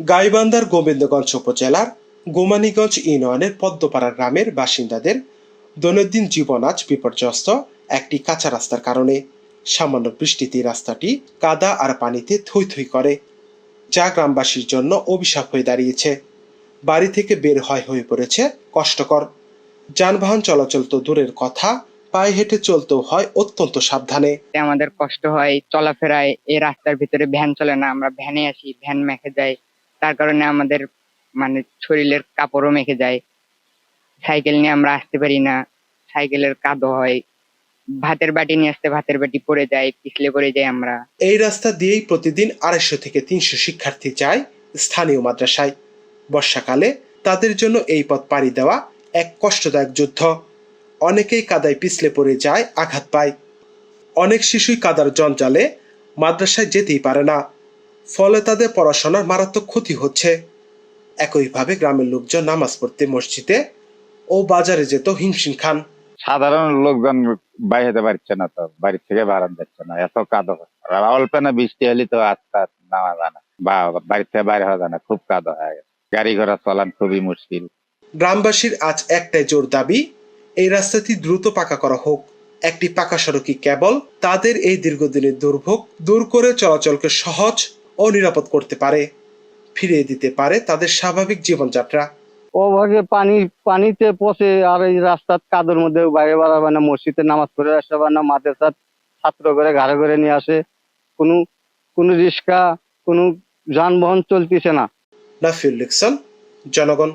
গাইবান্ধার গোবিন্দগঞ্জ উপজেলার গোমানীগঞ্জ ইউনিয়নের পদ্মপাড়া গ্রামের বাসিন্দাদের দৈনন্দিন জীবন আজ বিপর্যস্ত একটি কাঁচা রাস্তার কারণে। সামান্য বৃষ্টিতে রাস্তাটি কাদা আর পানিতে থই থই করে, যা গ্রামবাসীর জন্য অভিশাপ হয়ে দাঁড়িয়েছে। বাড়ি থেকে বের হয় হয়ে পড়েছে কষ্টকর। যানবাহন চলাচল তো দূরের কথা, পায়ে হেঁটে চলতেও হয় অত্যন্ত সাবধানে। আমাদের কষ্ট হয়, চলাফেরায় এই রাস্তার ভিতরে ভ্যান চলে না, আমরা ভ্যানে আসি, ভ্যান মেখে যায় তার কারণে আমাদের মানে শরীরের কাপড়ও মেখে যায়। সাইকেল নিয়ে আমরা আসতে পারি না। সাইকেলের কাদো হয়। ভাতের বাটি নিয়ে আসতে ভাতের বাটি পড়ে যায়, পিছলে পড়ে যাই আমরা। এই রাস্তা দিয়েই প্রতিদিন আড়াইশো থেকে তিনশো শিক্ষার্থী যায় স্থানীয় মাদ্রাসায়। বর্ষাকালে তাদের জন্য এই পথ পাড়ি দেওয়া এক কষ্টদায়ক যুদ্ধ। অনেকেই কাদায় পিছলে পড়ে যায়, আঘাত পায়। অনেক শিশুই কাদার জঞ্জালে মাদ্রাসায় যেতেই পারে না। ফলে তাদের পড়াশোনার মারাত্মক ক্ষতি হচ্ছে। একইভাবে গ্রামের লোকজন নামাজ পড়তে মসজিদে ও বাজারে যেত হিমশিম খান। সাধারণ লোকজন বাইরে পারছে না তো বাড়ি থেকে বাড়ান যাচ্ছে না এত কাদো। অল্প না বৃষ্টি হলে তো আস্তে আস্তে নামা যায় না বা বাড়ি থেকে বাইরে হওয়া যায় না খুব কাদো হয়ে গেছে। গাড়ি ঘোড়া চলান খুবই মুশকিল। গ্রামবাসীর আজ একটাই জোর দাবি এই রাস্তাটি দ্রুত পাকা করা হোক। একটি পাকা সড়কই কেবল তাদের এই দীর্ঘদিনের দুর্ভোগ দূর করে চলাচলকে সহজ ও নিরাপদ করতে পারে ফিরিয়ে দিতে পারে তাদের স্বাভাবিক জীবনযাত্রা। ওভাবে পানি পানিতে পচে আর এই রাস্তার কাদের মধ্যে বাইরে বাড়াবে না মসজিদে নামাজ পড়ে আসতে পারে না মাদ্রাসার ছাত্র করে ঘাড়ে করে নিয়ে আসে। কোনো কোনো রিক্সা কোনো যানবাহন চলতেছে না। নাফিউল লিকসন জনগণ।